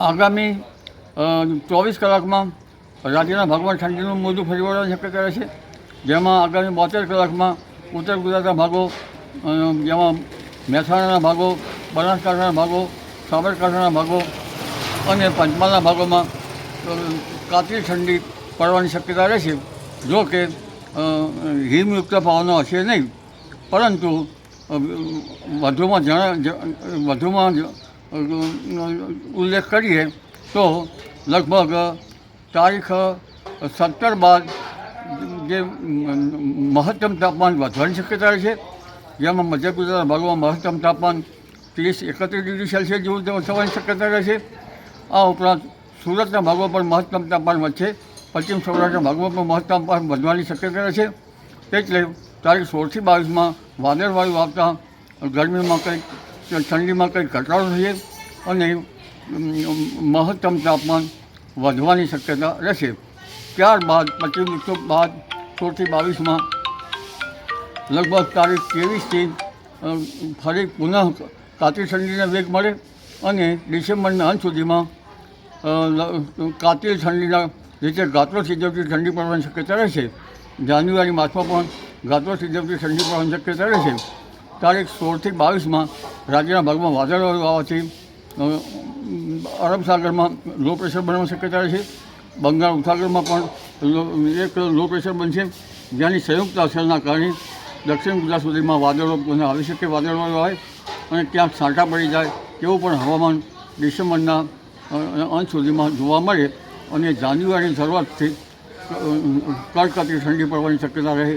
આગામી ચોવીસ કલાકમાં રાજ્યના ભાગમાં ઠંડીનું મોજું ફરી વળવાની શક્યતા રહેશે જેમાં આગામી બોતેર કલાકમાં ઉત્તર ગુજરાતના ભાગો જેમાં મહેસાણાના ભાગો, બનાસકાંઠાના ભાગો, સાબરકાંઠાના ભાગો અને પંચમહાલના ભાગોમાં કાતિલ ઠંડી પડવાની શક્યતા રહેશે જો કે હિમયુક્ત પવનો હશે નહીં. પરંતુ વધુમાં જણા વધુમાં ઉલ્લેખ કરીએ તો લગભગ તારીખ સત્તર બાદ જે મહત્તમ તાપમાન વધવાની શક્યતા છે. જેમાં મધ્ય ગુજરાતના ભાગોમાં મહત્તમ તાપમાન ત્રીસ એકત્રીસ ડિગ્રી સેલ્સિયસ જેવું થવાની શક્યતા રહેશે આ ઉપરાંત સુરતના ભાગો પણ મહત્તમ તાપમાન વધશે. પશ્ચિમ સૌરાષ્ટ્રના ભાગમાં પણ મહત્તમ તાપમાન વધવાની શક્યતા રહેશે એટલે તારીખ સોળથી બાવીસમાં વાદળવાયુ આવતા ગરમીમાં કંઈક ઠંડીમાં કંઈ ઘટાડો થશે અને મહત્તમ તાપમાન વધવાની શક્યતા રહેશે. ત્યારબાદ, પચીસ વિક્ષોભ બાદ સોળથી બાવીસમાં લગભગ તારીખ ત્રેવીસથી ફરી પુનઃ કાતિલ ઠંડીને વેગ મળે અને ડિસેમ્બરના અંત સુધીમાં કાતિલ ઠંડીના રીતે ગાત્રો સિદ્ધવતી ઠંડી પડવાની શક્યતા રહેશે. જાન્યુઆરી માસમાં પણ ગાત્રો સિદ્ધવતી ઠંડી પડવાની શક્યતા રહેશે. તારીખ સોળથી બાવીસમાં રાજ્યના ભાગમાં વાદળવાળું આવવાથી અરબ સાગરમાં લો પ્રેશર બનવાની શક્યતા રહેશે બંગાળ ઉપસાગરમાં પણ એક લો પ્રેશર બનશે. જેની સંયુક્ત અસરના કારણે દક્ષિણ ગુજરાત સુધીમાં વાદળો આવી શકે વાદળવાળું આવે અને ક્યાંક છાંટા પડી જાય તેવું પણ હવામાન ડિસેમ્બરના અંત સુધીમાં જોવા મળે અને જાન્યુઆરીની શરૂઆતથી કડકડતી ઠંડી પડવાની શક્યતા રહે.